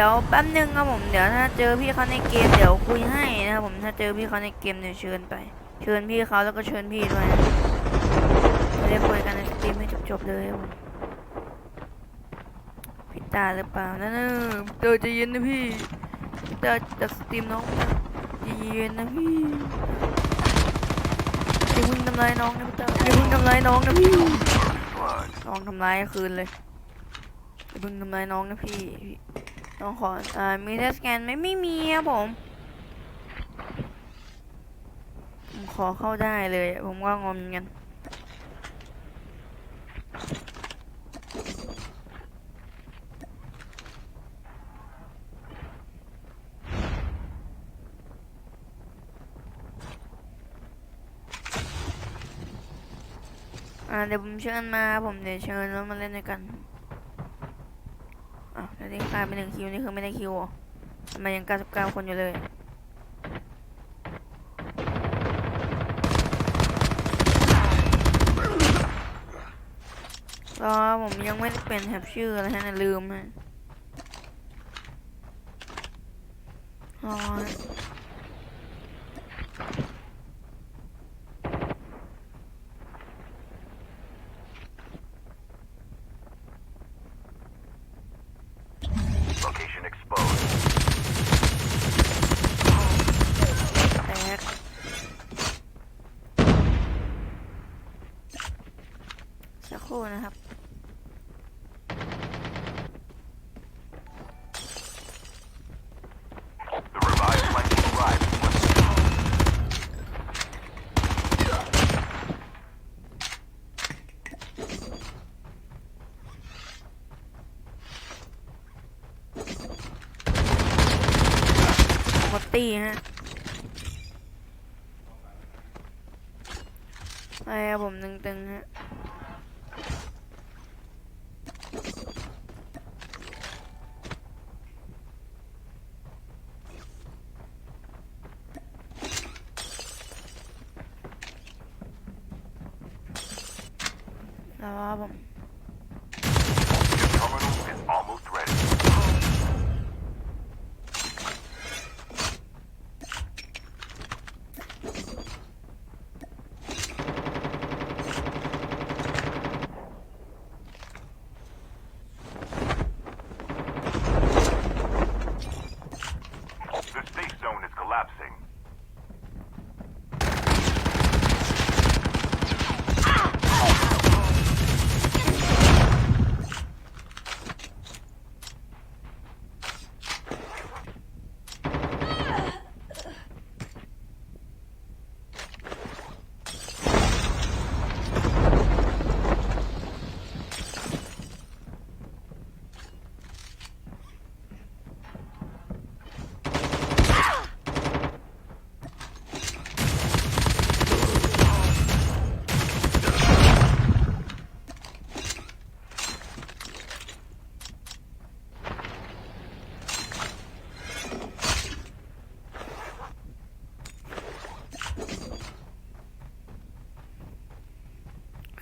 เดี๋ยวแป๊บนึงครับผมเดี๋ยวถ้าเจอพี่เขาในเกมเดี๋ยวคุยให้นะครับผมถ้าเจอพี่เขาในเกมเดี๋ยวเชิญไป เชิญพี่เขาแล้วก็เชิญพี่ด้วยนะจะได้คุยกันในสตรีมให้จบๆเลยครับผมพี่ตาหรือเปล่านั่นน่ะเจอจะเย็นนะพี่พี่ตาจากสตรีมน้องนะเย็นนะพี่อย่าพิ่งทำร้ายน้องนะพี่ตาอย่าพิ่งทำร้ายน้องนะพี่น้องทำร้ายคืนเลยอย่าพิ่งทำร้ายน้องนะพี่ น้องขออ่ามีเทสแกนไหมไม่มีครับผม ผมขอเข้าได้เลย ผมก็งงเหมือนกันอ่าเดี๋ยวผมเชิญมาผมเดี๋ยวเชิญแล้วมาเล่นด้วยกัน อะแล้วนี่กลายเป็นหนึ่งคิวนี่คือไม่ได้คิวเหรอทำไมยังการ์ดเก้าคนอยู่เลยรอผมยังไม่ได้เป็นแฮปชื่ออะไรนะลืมฮะรอ Location exposed. แตกสักครู่นะครับ The revived flight will arrive in one minute. หมด ตีฮะไปครับผมตึงๆฮะ แล้วครับผม Terminal is almost ready. 'The safe zone is collapsing.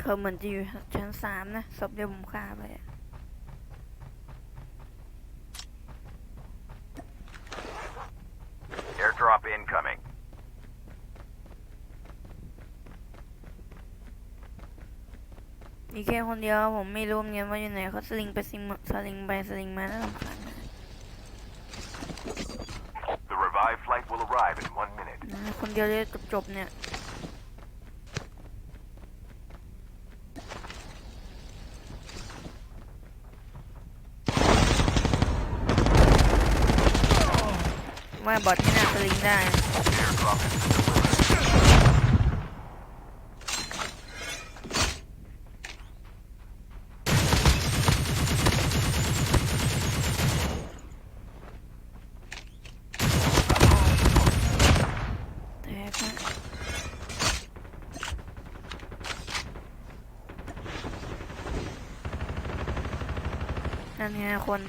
เขาเหมือนจะอยู่ชั้นสามนะศพเดียวผมฆ่าไปอะ Airdrop incoming. มีแค่คนเดียวผมไม่รู้เหมือนกันว่าอยู่ไหนเขาสลิงไปสลิงมาสลิงไปสลิงมาน่ารำคาญนะ The revived flight will arrive in one minute. นะคนเดียวเลยจบๆเนี่ย ว่า บอทไม่น่าสลิงได้ Airdrop is delivered. แตกนะนั่นไงคน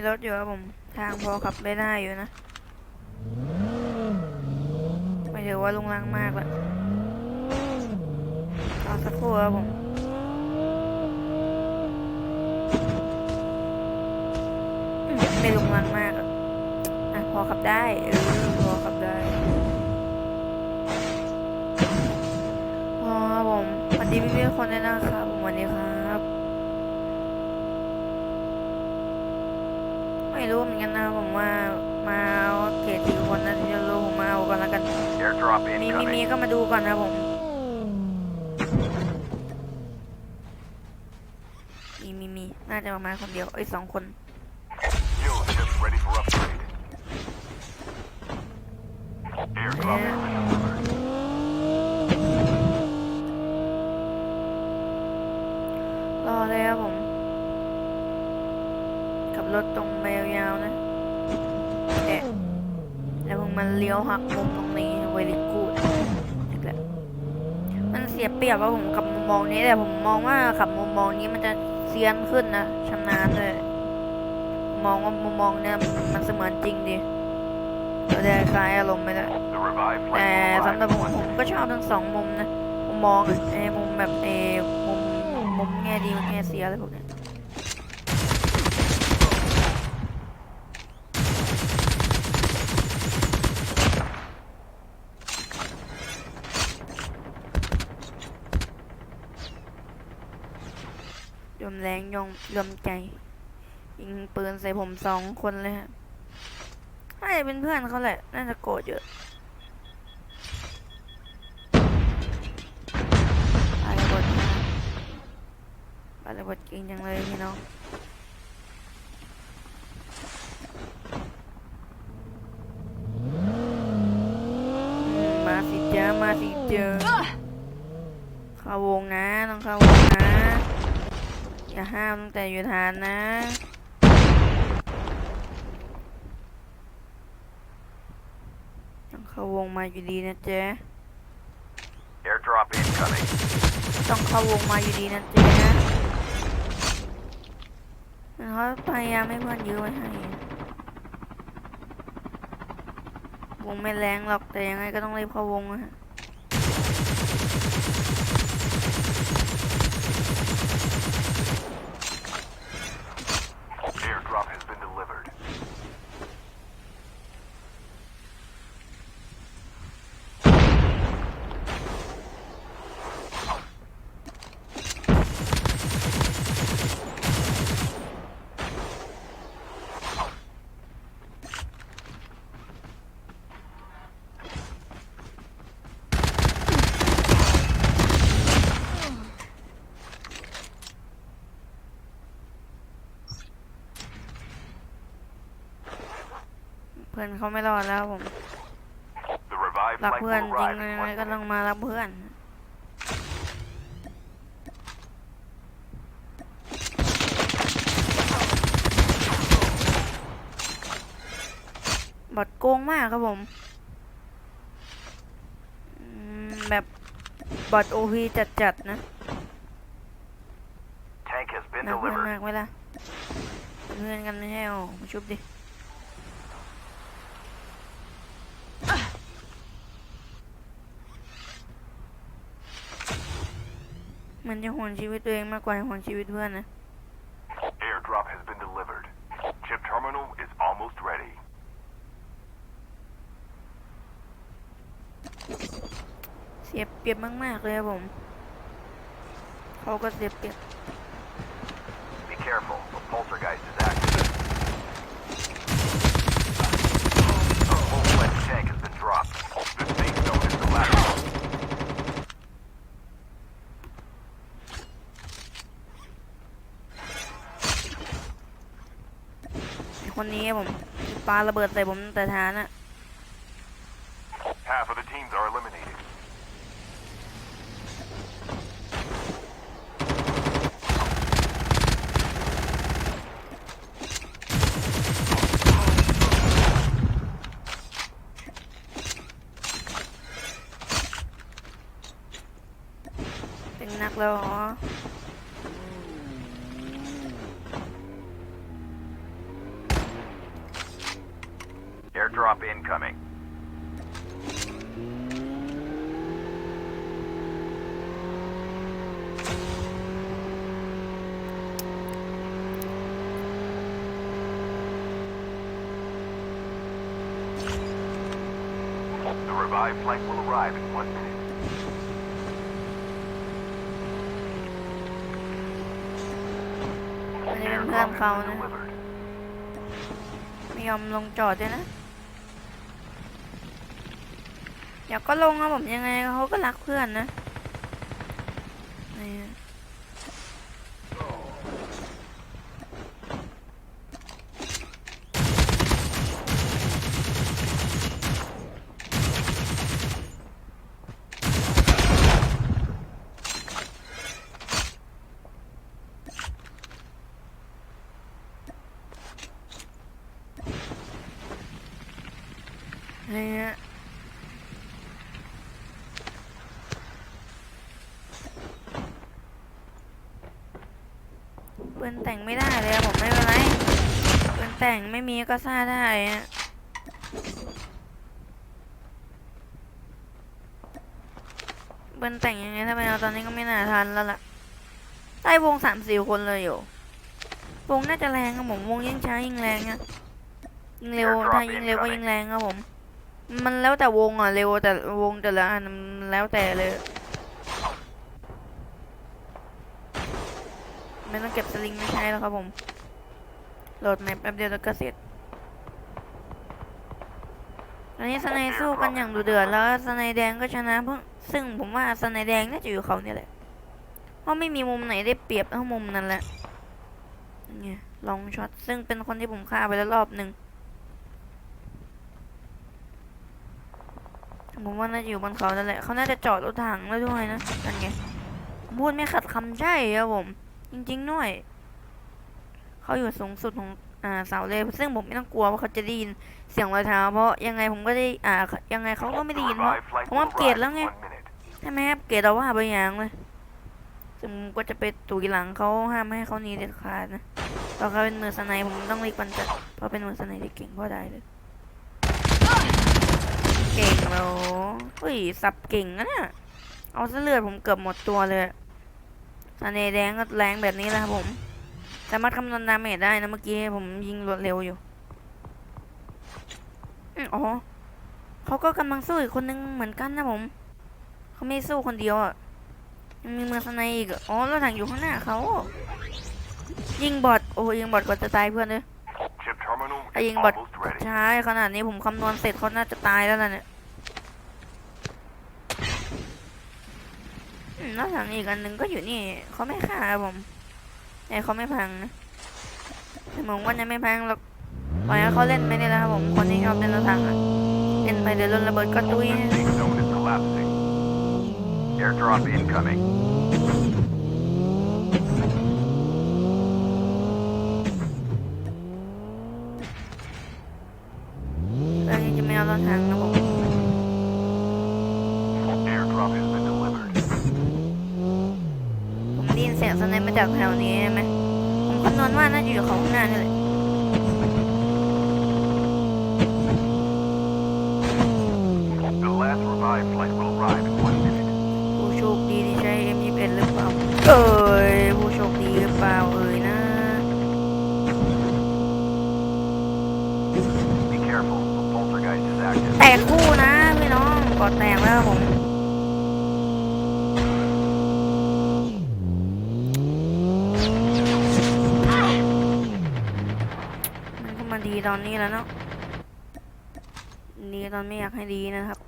มีรถอยู่ครับผม ทางพอขับไม่ได้อยู่นะไม่ถือว่าลุงลังมากละรอสักครู่ครับผมไม่ลุงลังมากอะพอขับได้เออพอขับได้พอครับผมสวัสดีพี่ๆคนด้วยนะครับผมสวัสดีครับ ไม่รู้เหมือนกันนะผมว่ามาเอาเกรดสี่คนนะที่จะรู้ผมมาเอากันแล้วกัน Airdrop มีมี incoming. มีก็มาดูก่อนนะผมมีมีมีน่าจะประมาณคนเดียวเอ้ยสองคน Fuel ships ready for upgrade. เอ๊ Airdrop ถตรงไปยาวนะเอ๊ะแล้วมึงมันเลี้ยวหักมุมตรงนี้เวลิกูดอีกแล้วมันเสียเปรียบว่าผมขับมุมมองนี้แต่ผมมองว่าขับมุมมองนี้มันจะเซียนขึ้นนะชำนาญเลยมองว่ามุมมองเนี่ยมันเสมือนจริงดีเราจะคลายอารมณ์ไปแล้วแต่สำหรับผมผมก็ชอบทั้งสองมุมนะมุมมองไอ้มุมแบบไอ้มุมมุมแง่ดีมุมแง่เสียอะไรพวกนี้ยย อมแรงยอมใจยิงปืนใส่ผมสองคนเลยฮะน่าจะเป็นเพื่อนเขาแหละ น่าจะโกรธเยอะปาระเบิดมาปาระเบิดเก่งจังเลยพี่น้องมมาสิเจอมาสิเจอเข้าวงนะต้องเข้าวงนะ อย่าห้ามตั้งแต่อยู่ฐานนะ ต้องเข้าวงมาอยู่ดีนะเจ๊ Airdrop incoming. ต้องเข้าวงมาอยู่ดีนะเจ๊เขาพยายามให้เพื่อนยื้อไว้ให้ วงไม่แรงหรอกแต่ยังไงก็ต้องรีบเข้าวงอะฮะ Airdrop has been delivered. เพื่ อนเขาไม่รอดแล้วผม The revived รัก flight เพื่อน will จริง arrive ยั in งไง one ก็ต้อง minute. มารับเพื่อนบอดโกงมากครับผมอืมแบบบอดโอพีจัดๆนะ Tank has been นักเพื่อน delivered. มากเวลาเป็นเพื่อนกันไม่ใช่หรอมาชุบดิ มันจะห่วงชีวิตตัวเองมากกว่าห่วงชีวิตเพื่อนนะ Airdrop has been delivered. Chip terminal is almost ready. เสียเปรียบมาก ๆ เลยครับผม เขาก็เสียเปรียบ Be careful, the poltergeist is active. A full-fledged tank has been dropped. The safe zone is collapsing. ไอ้ค นนี้ครับผมปาระเบิดใส่ผมตั้งแต่ฐานอะ Half of the teams are eliminated. เป็นนักแล้วเหรอ Airdrop incoming. 'The revived flight will arrive in one minute. อันนี้เป็นเพื่อน Airdrop เขา has been นะ delivered. ไม่ยอมลงจอดด้วยนะ เดี๋ยวก็ลงครับผมยังไงเขาก็รักเพื่อนนะนี่นี่ฮะ ปืนแต่งไม่ได้เลยอะผมไม่เป็นไรปืนแต่งไม่มีก็ซ่าได้ฮะปืนแต่งยังไงถ้าไปเอาตอนนี้ก็ไม่น่าทันแล้วล่ะใต้วงสามสี่คนเลยอยู่วงน่าจะแรงครับผมวงยิ่งช้ายิ่งแรงอะยิงเร็วถ้ายิงเร็วก็ยิงแรงครับผม มันแล้วแต่วงอะเร็วแต่วงแต่ละอันมันแล้วแต่เลย ไม่ต้องเก็บสลิงไม่ใช่แล้วครับผม โหลดแมปแป๊บเดียวแล้วก็เสร็จอันนี้สไนด์สู้กันอย่างดุเดือดแล้วสไนด์แดงก็ชนะเพิ่งซึ่งผมว่าสไนด์แดงน่าจะอยู่เขาเนี่ยแหละ เพราะไม่มีมุมไหนได้เปรียบเท่ามุมนั้นแหละเนี่ยลองช็อตซึ่งเป็นคนที่ผมฆ่าไปแล้วรอบหนึ่งผมว่าน่าจะอยู่บนเขาแล้วแหละเขาน่าจะจอดรถถังแล้วด้วยนะนั่นไงพูดไม่ขัดคำใช่ครับผม จริงๆด้วย เขาอยู่สูงสุดของอ่าเสาเลยซึ่งผมไม่ต้องกลัวว่าเขาจะได้ยินเสียงรอยเท้า เพราะยังไงผมก็ได้อ่ายังไงเขาก็ไม่ได้ยินเพราะ revived flight Không will áp kiệt arrive lắm in nghe. one minute. ใช่ไหมครับเกรดเราว่าบางอย่างเลยซึ่งผมก็จะไปตุยหลังเขาห้ามไม่ให้เขาหนีเด็ดขาดนะเพราะเขาเป็นมือสไนผมต้องรีบกันจัดเพราะเป็นมือสไนที่เก่งพราะได้เลยเก่งแล้วเฮ้ยสับเก่งนะเนี่ยเอาซะเลือดผมเกือบหมดตัวเลย สเนแดงก็แรงแบบนี้แหละครับผม สามารถคำนวณดาเมจได้นะเมื่อกี้ผมยิงรวดเร็วอยู่อืมอ๋อเขาก็กำลังสู้อีกคนนึงเหมือนกันนะผมเขาไม่สู้คนเดียวอะยังมีมือสไนอีกอะอ๋อแล้วถังอยู่ข้างหน้าเขายิงบอดโอ้ยิงบอดกว่าจะตายเพื่อนเลย Chip terminal ไอ้ is ยิงบอด almost ready. ใช่ขนาดนี้ผมคำนวณเสร็จเขาน่าจะตายแล้วล่ะเนี่ย อืมแล้วถังอีกอันหนึ่งก็อยู่นี่เขาไม่ฆ่าผมแต่เขาไม่พังนะแต่ผมว่าจะไม่พังหรอกปล่อยให้เขาเล่นไปนี่แหละครับผมคนที่ชอบเล่นรถถังอะเล่นไปเดี๋ยวรถระเบิดก็ตุ้ย safe zone is collapsing. Airdrop incoming. เรื่องนี้จะไม่เอารถถังนะผม Airdrop has been delivered. ผมได้ยินเสียงสไนป์มา จากแถวนี้ใช่ไหมผมคำนวณว่าน่าจะอยู่ของหน้านี่แหละ ดีตอนนี้แล้วเนาะดีตอนไม่อยากให้ดีนะครับ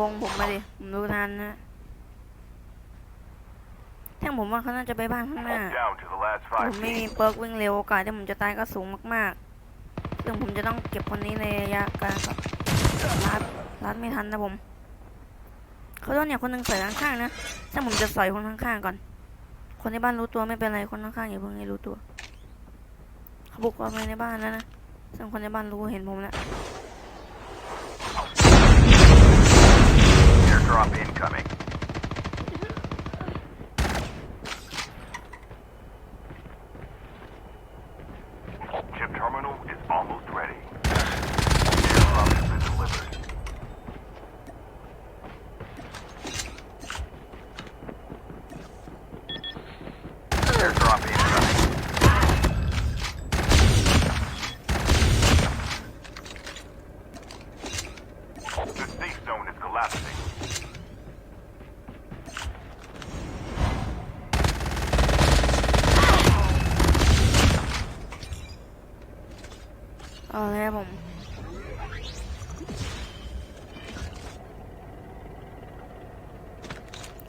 วงผมมาดิผมรู้ทันนะแท่งผมว่าเขาน่าจะไปบ้านข้างหน้าผมไม่มีเปิร์กวิ่งเร็วโอกาสที่ผมจะตายก็สูงมากๆ ซึ่งผมจะต้องเก็บคนนี้ในระยะกลางรับรัดรัดไม่ทันนะผม เขาโดนเนี่ยคนหนึ่งใส่ข้างๆนะซึ่งผมจะใสอยคนข้างๆก่อน คนในบ้านรู้ตัวไม่เป็นไรคนข้างๆอย่าเพิ่งให้รู้ตัว เขาบุกเข้าไปในบ้านแล้วนะซึ่งคนในบ้านรู้เห็นผมแล้ว Airdrop incoming.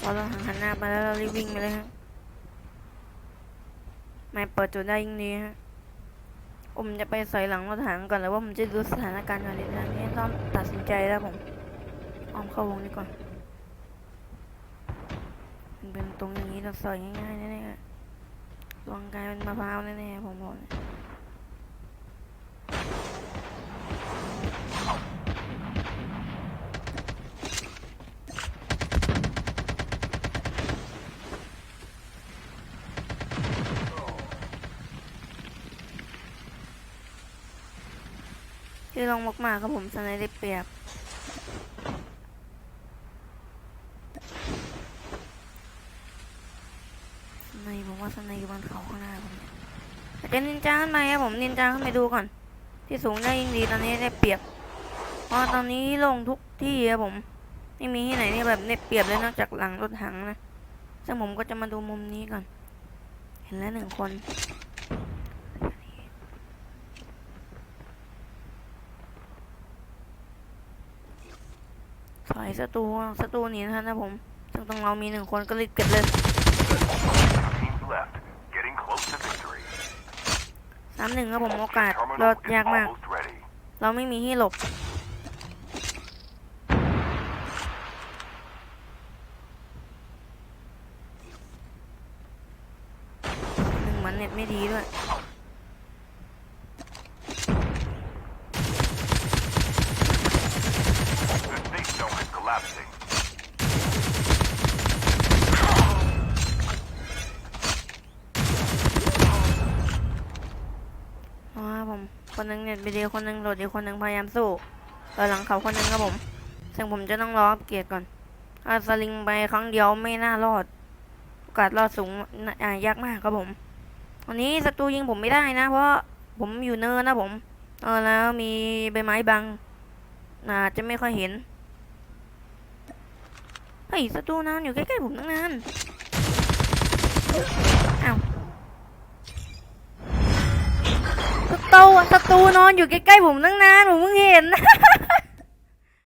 เราหันหน้าไปแล้วเรารีบวิ่งไปเลยฮะไม่เปิดจุดได้ยิ่งดีฮะผมจะไปใส่หลังรถถังก่อนหรือว่าผมจะดูสถานการณ์ก่อนดีนะนี่ต้องตัดสินใจแล้วผมออมเข้าวงนี้ก่อนมันเป็นตรงอย่างนี้เราใส่ง่ายๆแน่ๆลวงกลายเป็นมะพร้าวแน่ๆผมบอก ที่ลงมากๆครับผมสไนได้เปรียบสไนผมว่าสไนอยู่บนเขาข้างหน้าผมเนี่ยแต่จะนินจาขึ้นไปครับผมนินจาขึ้นไปดูก่อน ที่สูงได้ยิ่งดีตอนนี้ได้เปรียบเพราะตอนนี้ลงทุกที่ครับผมไม่มีที่ไหนที่แบบได้เปรียบเลยนอกจากหลังรถถังนะซึ่งผมก็จะมาดูมุมนี้ก่อน เห็นแล้วหนึ่งคน ถอย ศัตรูศัตรูหนีนะครับนะผมซึ่งตรงเรามีหนึ่งคนก็รีบเก็บเลยสามหนึ่งครับผมโอกาสเรอดยากมาก เราไม่มีที่หลบ หนึ่งเหมือนเน็ตไม่ดีด้วย The safe zone is collapsing. อ๋อ คนหนึงเน็ตวิดีคนหนึงโหลดอีกคนหนึงพยายามสู้เออหลังเขาคนนึงครับผมซึ่งผมจะต้องรออัปเกรดก่อนถ้าสลิงไปครั้งเดียวไม่น่ารอดโอกาสรอดสูงน่ะยากมากครับผมวันนี้ศัตรูยิงผมไม่ได้นะ เพราะผมอยู่เนินนะผม เออแล้วมีใบไม้บังอาจจะไม่ค่อยเห็นเฮ้ยศัตรูนานอยู่ใกล้ๆผมตั้งนาน ศัตรูศัตรูนอนอยู่ใกล้ๆผมตั้งนานผมเพิ่งเห็น